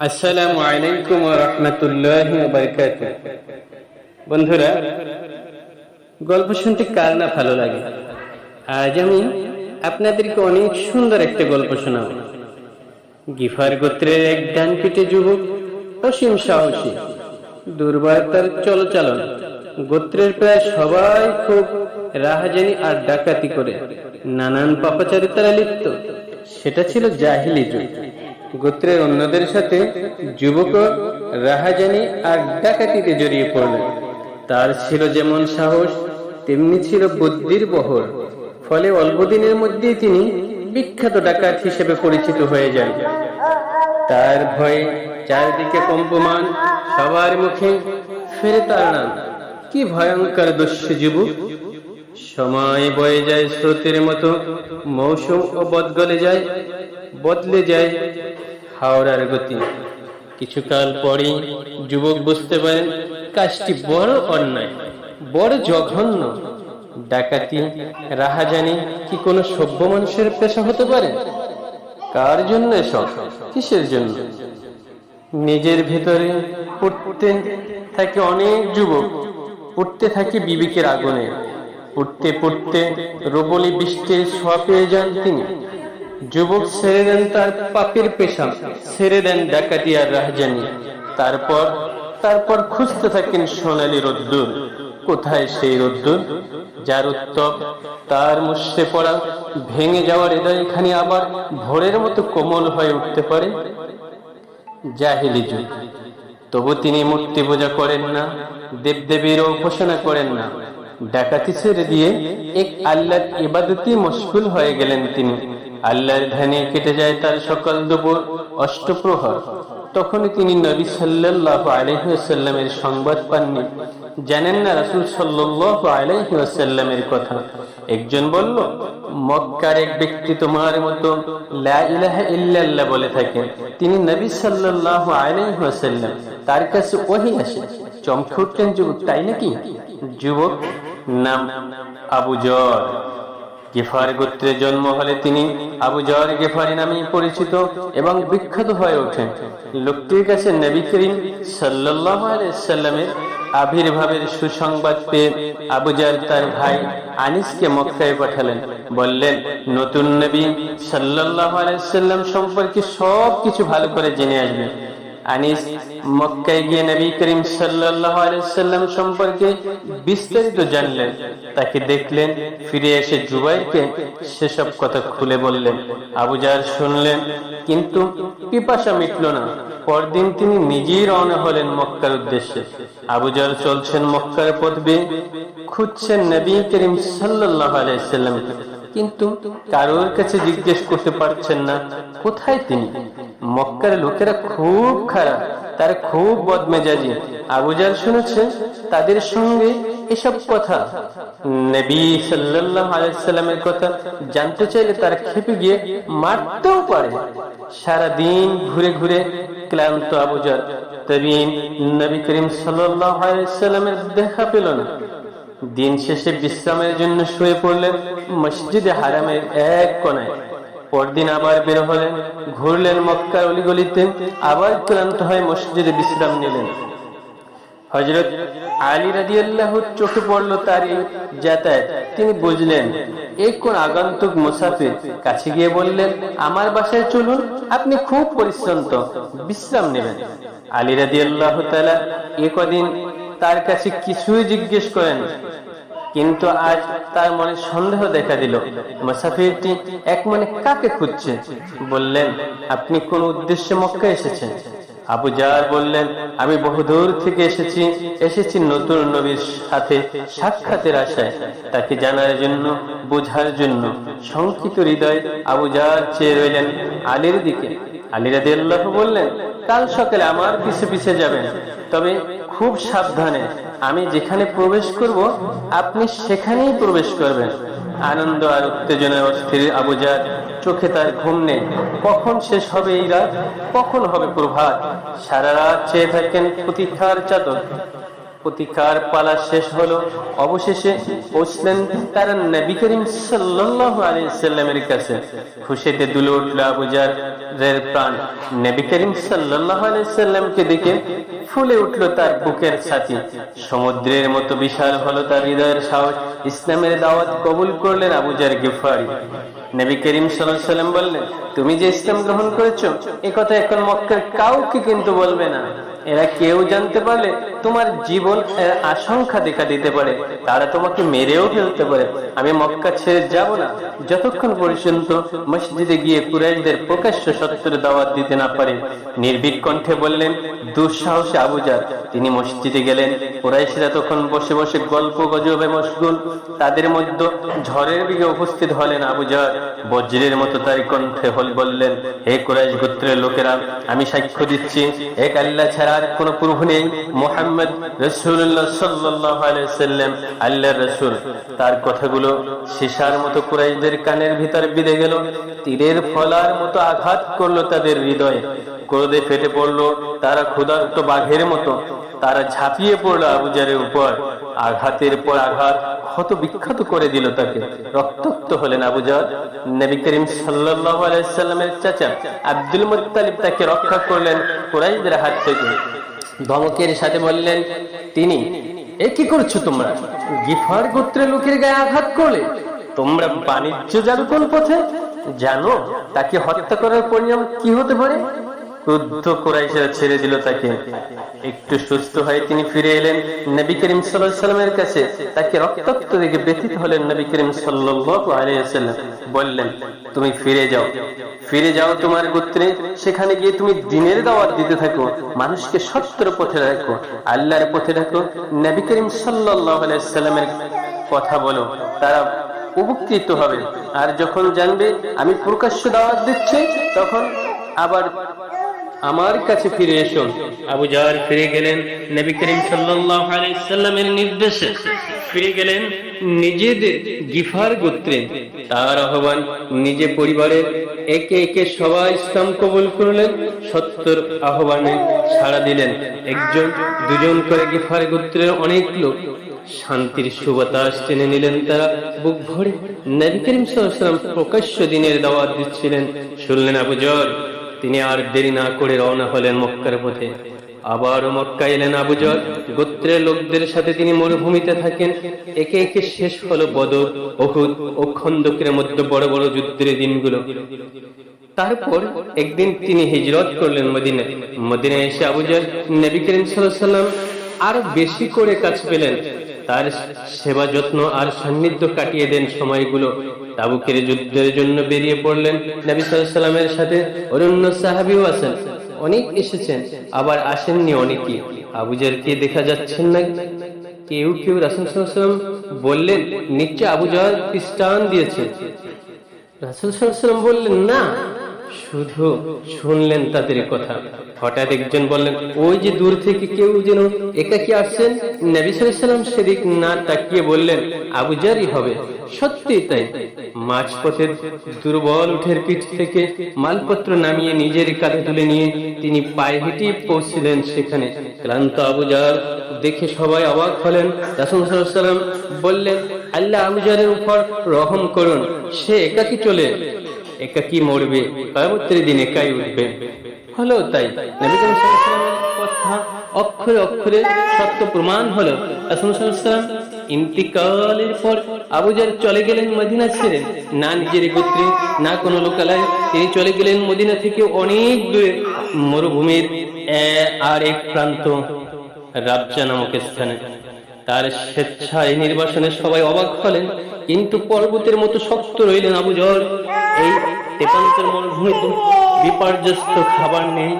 আসসালামু আলাইকুম রাহমাতুল্লাহি বন্ধুরা, গল্প শুনতে কার না ভালো লাগে? আজ আমি আপনাদেরকে অনেক সুন্দর একটা গল্প শোনাব। গিফার গোত্রের এক ডান পিঠে যুবক, অসীম সাহসী দুর্বলতার চলচালন, গোত্রের প্রায় সবাই খুব রাহাজানি আর ডাকাতি করে, নানান পাপাচারিতারা লিপ্ত। সেটা ছিল জাহিলি যুগ। গোত্রের অন্যদের সাথে যুবক রাহাজানি আর ডাকাতিতে জড়িয়ে পড়ল। তার ছিল যেমন সাহস, তেমনি ছিল বুদ্ধির বহর। ফলে অল্প দিনের মধ্যেই তিনি বিখ্যাত ডাকাত হিসেবে পরিচিত হয়ে যান। তার ভয়ে চারিদিকে কম্পমান, সবার মুখে ফেরে তার নাম। কি ভয়ঙ্কর দস্যু যুবক। সময় বয়ে যায় স্রোতের মতো, মৌসুম ও বদগলে যায় বদলে যায় হাওড়ার গতি। কিছুকাল পরেই যুবক বুঝতে পারেন কাজটি বড় অন্যায়, বড় জঘন্য। ডাকাতি, রাহাজানি কি কোনো সভ্য মানুষের পেশা হতে পারে? কার জন্য এসব? কিসের জন্য? নিজের ভেতরে পড়তে থাকে অনেক যুবক, পড়তে থাকে বিবেকের আগুনে। পড়তে পড়তে রোবলি বৃষ্টির ছোঁয়া পেয়ে যান তিনি। যুবক ছেড়ে দেন তার পাপের পেশা ছেড়ে দেন ডাকাতিয়ার রাহজানি। তারপর তারপর খুঁজতে থাকেন সোনালি রোদ্দুর। কোথায় সেই রোদ্দুর? যার উত্তপ তার মুষড়ে পড়া, ভেঙে যাওয়ার হৃদয়খানি আবার ভোরের মতো কোমল হয়ে উঠতে পারে? জাহিলি যুগ। তবু তিনি মূর্তি পূজা করেন না, দেবদেবীর উপাসনা করেন না। ডাকাতি ছেড়ে দিয়ে এক আল্লাহর ইবাদতি মশগুল হয়ে গেলেন তিনি। আল্লাহর ধ্যানে কেটে যায় তার সকাল দুপুর অষ্টপ্রহর। তখনই তিনি নবী সাল্লাহ আলহিসাল্লামের সংবাদ পাননি। জানেন না রাসুল সাল্লাহ আলহিসাল্লামের কথা। একজন বলল, মক্কার এক ব্যক্তি তোমার মতো ইল্লাল্লাহ বলে থাকেন তিনি নবী সাল্লাহ আলহিহাসাল্লাম তার কাছে ওহি আসে। চমকে উঠলেন যুবক, তাই নাকি? যুবক, নাম, আবু জর। গেফার গোত্রে জন্ম হলে তিনি আবু জর গেফারি নামে পরিচিত এবং বিখ্যাত হয়ে ওঠেন। লোকটির কাছে নবী করিম সাল্লামের আবির্ভাবের সুসংবাদ পেয়ে আবু জার তার ভাই আনিসকে মক্কায় পাঠালেন। বললেন, নতুন নবী সাল্লাহ সাল্লাম সম্পর্কে সব কিছু ভালো করে জেনে আসবে। আনিস মক্কায় গিয়ে নবী করিম সাল্লাহ সাল্লাম সম্পর্কে বিস্তারিত জানলেন। তাকে দেখলেন, ফিরে এসে সেসব কথা খুলে বললেন। আবুজার শুনলেন, কিন্তু পিপাসা মিটল না। পরদিন তিনি নিজেই রওনা হলেন মক্কার উদ্দেশ্যে। আবুজার চলছেন মক্কার পথ বেয়ে, খুঁজছেন নবী করিম সাল্লাহ আলাইসাল্লামকে কিন্তু কারোর কাছে জিজ্ঞেস করতে পারছেন না, কোথায় তিনি? মক্কার লোকেরা খুব খারাপ, তারা খুব বদমেজাজি। আবুজার শুনেছে তাদের সঙ্গে এসব কথা। নবী সাল্লাহ আলাইসাল্লামের কথা জানতে চাইলে তারা খেপে গিয়ে মারতেও পারে। সারা দিন ঘুরে ঘুরে ক্লান্ত আবুজার তবে নবী করিম সাল্লাহ আলাইসাল্লামের দেখা পেল না। দিন শেষে বিশ্রামের জন্য শুয়ে পড়লেন মসজিদে হারামের এক কোনায় পরদিন আবার বের হলেন ঘুরলেন মক্কার অলিগলিতে, আবার ক্লান্ত হয়ে মসজিদে বিশ্রাম নিলেন। হজরত আলী রাজি আল্লাহর চোখে পড়ল তার এই যাতায়াত। তিনি বুঝলেন এই কোন আগন্তুক মুসাফির? কাছে গিয়ে বললেন, আমার বাসায় চলুন, আপনি খুব পরিশ্রান্ত বিশ্রাম নেবেন। আলী রাজি আল্লাহ তালা এ কদিন তার কাছে কিছুই জিজ্ঞেস করেন কিন্তু আজ তার মনে সন্দেহ দেখা দিল, মুসাফিরটি এক মনে কাকে খুঁজছে? বললেন, আপনি কোন উদ্দেশ্যে মক্কা এসেছেন? আবু জার বললেন, আমি বহুদূর থেকে এসেছি এসেছি নতুন নবীর সাথে সাক্ষাতের আশায়। তাকে জানার জন্য, বোঝার জন্য শঙ্কিত হৃদয় আবু জার চেয়ে রইলেন আলীর দিকে। আলী রাদি আল্লাহ বললেন, কাল সকালে আমার পিছে পিছে যাবেন। তবে খুব সাবধানে, আমি যেখানে প্রবেশ করব, আপনি সেখানেই প্রবেশ করবেন। আনন্দ আর উত্তেজনায় অস্থির আবুজার চোখে তার ঘুম নেই। কখন শেষ হবে এই রাত? কখন হবে প্রভাত? সারা রাত চেয়ে থাকেন প্রতীক্ষার চাদর। প্রতিকার পালা শেষ হলো। অবশেষে পৌঁছলেন তারা নবী করিম সাল্লাল্লাহু আলাইহি সাল্লামের কাছে। খুশিতে দুলে উঠল আবুজার এর প্রাণ। নবী করিম সাল্লাল্লাহু আলাইহি দেখে ফুলে উঠল তার বুকের ছাতি। সমুদ্রের মতো বিশাল হলো তার হৃদয়ের সাহস। ইসলামের দাওয়াত কবুল করলেন আবুজার গিফারি। নবী করিম সাল্লাম বললেন, তুমি যে ইসলাম গ্রহণ করেছ, এ কথা এখন মক্কার কাউকে কিন্তু বলবে না। এরা কেউ জানতে পারলে তোমার জীবন আশঙ্কা দেখা দিতে পারে। তারা তোমাকে মেরেও ফেলতে পারে। আমি মক্কা ছেড়ে যাব না। যতক্ষণ পর্যন্ত মসজিদে গিয়ে কুরাইশদের প্রকাশ্য সত্যের দাওয়াত দিতে না পারে। নির্ভীক কণ্ঠে বললেন, দুঃসাহসে আবুজার তিনি মসজিদে গেলেন। কুরাইশরা তখন বসে বসে গল্প, গজবে মশগুল তাদের মধ্যে ঝড়ের দিকে উপস্থিত হলেন আবুজার বজ্রের মতো তার কণ্ঠে হল বললেন, হে কুরাইশ গোত্রের লোকেরা, আমি সাক্ষ্য দিচ্ছি, এক আল্লাহ ছাড়া আর কোনো প্রভু নেই, মোহাম্মদ রসুল্লাহ সাল্লাহ সাল্লাম আল্লাহর রসুল। তার কথাগুলো সীসার মতো কুরাইশদের কানের ভিতর বিঁধে গেল, তীরের ফলার মতো আঘাত করল তাদের হৃদয়ে। ক্রোধে ফেটে পড়ল তারা ক্ষুধার্ত বাঘের মতো, তারা ঝাঁপিয়ে পড়ল আবুজারের উপর। আঘাতের পর আঘাত ক্ষত বিখ্যাত করে দিল তাকে। রক্তাক্ত হলেন আবুজার নবী করিম সাল্লাল্লাহু আলাইহি সাল্লামের চাচা আব্দুল মুত্তালিব তাকে রক্ষা করলেন কুরাইশদের হাত থেকে। ধমকের সাথে বললেন, তিনি, এ কি করছ তোমরা? গিফার গোত্রের লোকের গায়ে আঘাত করলে? তোমরা বাণিজ্য যাবে কোন পথে? জানো, তাকে হত্যা করার পরিণাম কি হতে পারে? ক্রুদ্ধ কুরাইশরা ছেড়ে দিল তাকে। একটু সুস্থ হয়ে তিনি ফিরে এলেন নবী করিম সাল্লামের কাছে। তাকে রক্তাক্ত দেখে ব্যথিত হলেন নবী করিম সাল্লাম বললেন, তুমি ফিরে যাও। ফিরে যাও তোমার গোত্রে। সেখানে গিয়ে তুমি দিনের দাওয়াত দিতে থাকো। মানুষকে সত্যের পথে রাখো। আল্লাহর পথে রাখো। নবী করিম সাল্লামের কথা বলো। তারা উপকৃত হবে। আর যখন জানবে, আমি প্রকাশ্য দাওয়াত দিচ্ছি, তখন আবার আমার কাছে ফিরে এসো। আবু জার ফিরে গেলেন নবী করিম সাল্লামের নির্দেশে। ফিরে গেলেন নিজেদের গিফার গোত্রে। তার আহ্বান নিজে পরিবারের একে একে সবাই ইসলাম কবুল করলেন, সত্তর আহ্বানে সাড়া দিলেন। একজন, দুজন করে গিফার গোত্রের অনেক লোক। শান্তির সুবাতাস টেনে নিলেন তারা। বুক ভরে নবী করিম সাল্লাম প্রকাশ্য দিনের দাওয়াত দিচ্ছিলেন। শুনলেন আবু জর তিনি আর দেরি না করে রওনা হলেন মক্কার পথে। আবারও মক্কা এলেন আবুজর গোত্রের লোকদের সাথে তিনি মরুভূমিতে থাকেন। একে একে শেষ হলো বদর অহুদ ও খন্দকের মধ্যে বড় বড় যুদ্ধের দিনগুলো। তারপর একদিন তিনি হিজরত করলেন মদিনায়। মদিনায় এসে আবুজর নবী করিম সাল্লাম আরও বেশি করে কাজ পেলেন। তার সেবা যত্ন আর সান্নিধ্য কাটিয়ে দেন সময়গুলো। তাবুকের যুদ্ধের জন্য বেরিয়ে পড়লেন। নবী সাল্লামের সাথে অরণ্য সাহাবিও আছেন। অনেক এসেছেন, আবার আসেননি অনেকেই আবুজারকে দেখা যাচ্ছেন না। কেউ কেউ রাসুল সাল্লাম বললেন, নিশ্চয় আবুজার খ্রিস্টান দিয়েছে। রাসুল সাল্লাম বললেন, না। শুধু শুনলেন তাদের কথা। হঠাৎ একজন বললেন, ওই যে দূর থেকে কেউ যেন একা কি আসছেন? নবী সাল্লাম সেদিক না তাকিয়ে বললেন আবুজারই হবে। সত্যি তাই। মাঝপথের দুর্বল উঠের পিঠ থেকে মালপত্র নামিয়ে নিজের কাঁধে তুলে নিয়ে তিনি পায়ে হেঁটে পৌঁছলেন সেখানে। ক্লান্ত আবুজার দেখে সবাই অবাক হলেন। রাসুল বললেন, আল্লাহ আবুজারের উপর রহম করুন, সে একাকি চলে। একাকি মরবে পরবর্তী দিন একাই উঠবে। হলো তাই। নবী করিম কথা অক্ষরে অক্ষরে সত্য প্রমাণ হলো। রাসূল সাল্লাল্লাহু আলাইহি ওয়াসাল্লাম ইন্তিকালের পর আবুজার চলে গেলেন মদিনা ছেড়ে। না নিজের গোত্রে, না কোনো লোকালয়। তিনি চলে গেলেন মদিনা থেকে অনেক দূরে, মরুভূমির আর এক প্রান্ত, রাবজা নামক স্থানে। তার স্বেচ্ছায় নির্বাসনে সবাই অবাক হলেন। কিন্তু পর্বতের মতো শক্ত রইলেন আবু জর এই তেপান্তর মরুভূমিতে বিপর্যস্ত খাবার নেই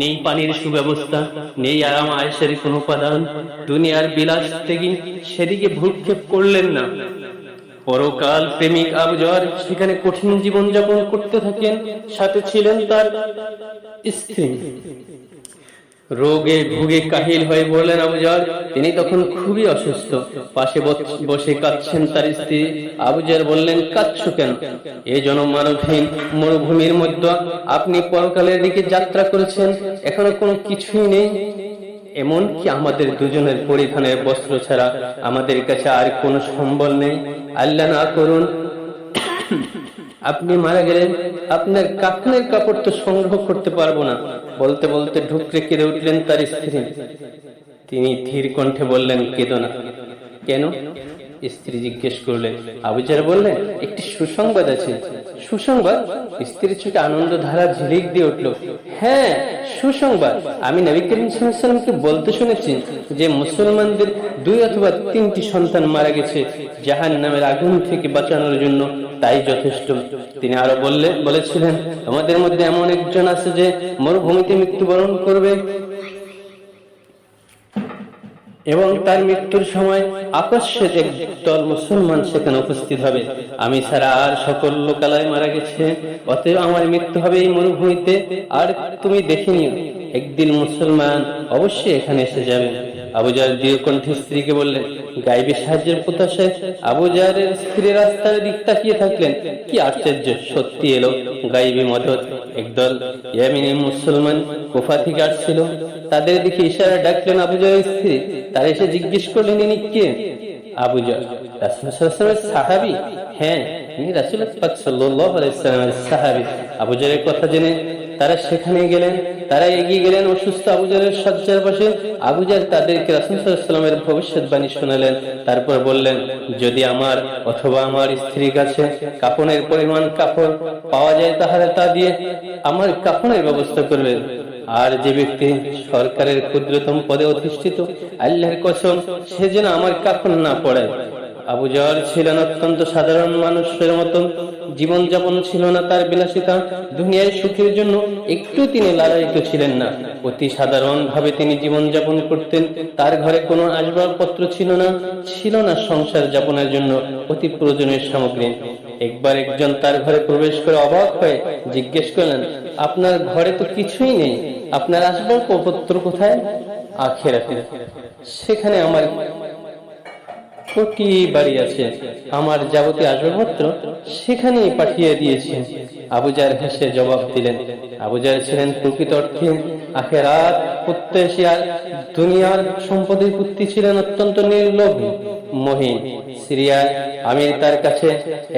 নেই পানির সুব্যবস্থা, নেই আরাম আয়েসের কোন উপাদান। দুনিয়ার বিলাস থেকে সেদিকে ভ্রুক্ষেপ করলেন না। পরকাল প্রেমিক আবজর সেখানে কঠিন জীবন যাপন করতে থাকেন, সাথে ছিলেন তার স্ত্রী। রোগে ভুগে কাহিল হয়ে বললেন আবুজার, তিনি তখন খুবই অসুস্থ। পাশে বস- কাঁদছেন তার স্ত্রী। আবুজার বললেন, কাঁদছ কেন? এ জনমানবহীন মরুভূমির মধ্যে আপনি পরকালের দিকে যাত্রা করেছেন, এখনও কোনো কিছুই নেই। এমনকি আমাদের দুজনের পরিধানের বস্ত্র ছাড়া আমাদের কাছে আর কোনো সম্বল নেই? আল্লাহ না করুন আপনি মারা গেলেন, আপনার কাপনের কাপড় তো সংগ্রহ করতে পারব না। বলতে বলতে ঢুকরে কেঁদে উঠলেন তার স্ত্রী। তিনি ধীর কণ্ঠে বললেন, কেঁদো না। কেন? স্ত্রী জিজ্ঞেস করলেন আবুজার বললেন একটি সুসংবাদ আছে। সুসংবাদ? স্ত্রীর চোখে আনন্দ ধারা ঝিলিক দিয়ে উঠল হ্যাঁ সুসংবাদ। আমি নবী করিম সাল্লামকে বলতে শুনেছি যে মুসলমানদের দুই অথবা তিনটি সন্তান মারা গেছে জাহান নামের আগুন থেকে বাঁচানোর জন্য। তাই যথেষ্ট। তিনি আরও বললে, বলেছিলেন, আমাদের মধ্যে এমন একজন আছে যে মরুভূমিতে মৃত্যুবরণ করবে এবং তার মৃত্যুর সময় আকস্মিক একদল মুসলমান সেখানে উপস্থিত হবে। আমি ছাড়া আর সকল লোকালয় মারা গেছে। অতএব আমার মৃত্যু হবে এই মরুভূমিতে। আর তুমি দেখে নিও একদিন মুসলমান অবশ্যই এখানে এসে যাবে। দৃঢ় কণ্ঠে স্ত্রীকে বললেন গাইবে সাহায্যের প্রত্যাশায় আবুজারের স্ত্রী রাস্তার দিক তাকিয়ে থাকলেন। কি আশ্চর্য, সত্যি এলো গাইবে মদত। একদল ইয়ামিনী মুসলমান কোফা থেকে আসছিল। তাদের দিকে ইশারা ডাকলেন আবুজারের স্ত্রী। তারা এসে জিজ্ঞেস করলেন, ইনি কে? আবুজার রাসূলের সাহাবী? হ্যাঁ ইনি রাসূল পাক সাল্লাল্লাহু আলাইহি সাল্লামের সাহাবী। আবুজারের কথা জেনে তারা সেখানে গেলেন। তারা এগিয়ে গেলেন অসুস্থ আবুজারের শয্যার পাশে। আবুজার তাদেরকে রাসুলের ভবিষ্যৎবাণী শোনালেন। তারপর বললেন, যদি আমার অথবা আমার স্ত্রীর কাছে কাপনের পরিমাণ কাপড় পাওয়া যায় তাহলে তা দিয়ে আমার কাপনের ব্যবস্থা করবেন। আর যে ব্যক্তি সরকারের ক্ষুদ্রতম পদে অধিষ্ঠিত, আল্লাহর কসম, সে যেন আমার কাপড় না পড়ায়। আবু জহর ছিলেন অত্যন্ত সাধারণ মানুষের মতন। জীবন যাপন ছিল না তার বিলাসিতা। দুনিয়ার সুখের জন্য একটু তিনি লালায়িত ছিলেন না। অতি সাধারণ ভাবে তিনি জীবন যাপন করতেন। তার ঘরে কোনো আসবাবপত্র ছিল না ছিল না সংসার যাপনের জন্য অতি প্রয়োজনীয় সামগ্রী। একবার একজন তার ঘরে প্রবেশ করে অবাক হয়ে জিজ্ঞেস করলেন, আপনার ঘরে তো কিছুই নেই, আপনার আসবাবপত্র কোথায়? আখেরাতে সেখানে আমার বাড়ি আছে। আমার যাবতীয় আসবাবপত্র সেখানেই পাঠিয়ে দিয়েছি। আবুজার হেসে জবাব দিলেন আবুজার ছিলেন প্রকৃত অর্থে আখেরাত দুনিয়ার সম্পদের পুত্রী ছিলেন অত্যন্ত নির্লোভ, মহিন। সিরিয়ায় আমির তার কাছে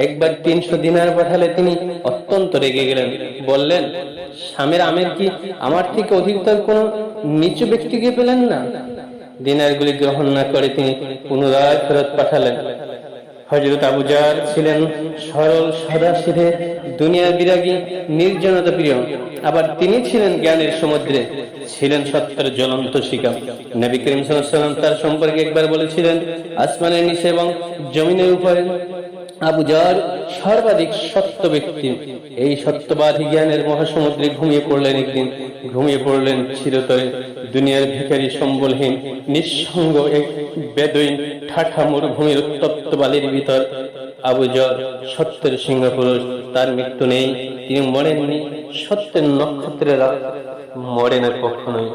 একবার তিনশো দিনার পাঠালে তিনি অত্যন্ত রেগে গেলেন। বললেন, স্বামীর আমের কি আমার থেকে অধিকতর কোনো নিচু ব্যক্তিকে পেলেন না? দিনারগুলি গ্রহণ না করে তিনি পুনরায় ফেরত পাঠালেন। হজরত আবুজার ছিলেন সরল সদা সিধে দুনিয়া বিরাগী, নির্জনতা প্রিয়। আবার তিনি ছিলেন জ্ঞানের সমুদ্রে। ছিলেন সত্যের জ্বলন্ত শিকা নবী করিম সাল্লাম তার সম্পর্কে একবার বলেছিলেন, আসমানের নিচে এবং জমিনের উপরে। আবুজার সর্বাধিক সত্য ব্যক্তি। এই সত্যবাদী জ্ঞানের মহাসমুদ্রে ঘুমিয়ে পড়লেন একদিন। ঘুমিয়ে পড়লেন চিরতরে। দুনিয়ার ভিখারি সম্বলহীন, নিঃসঙ্গ এক বেদইন ঠাঠা মরুভূমির উত্তপ্ত বালির ভিতর। আবুজর সত্যের সিংহ পুরুষ তার মৃত্যু নেই। তিনি মরেননি, সত্যের নক্ষত্রেরা মরে না কখনোই।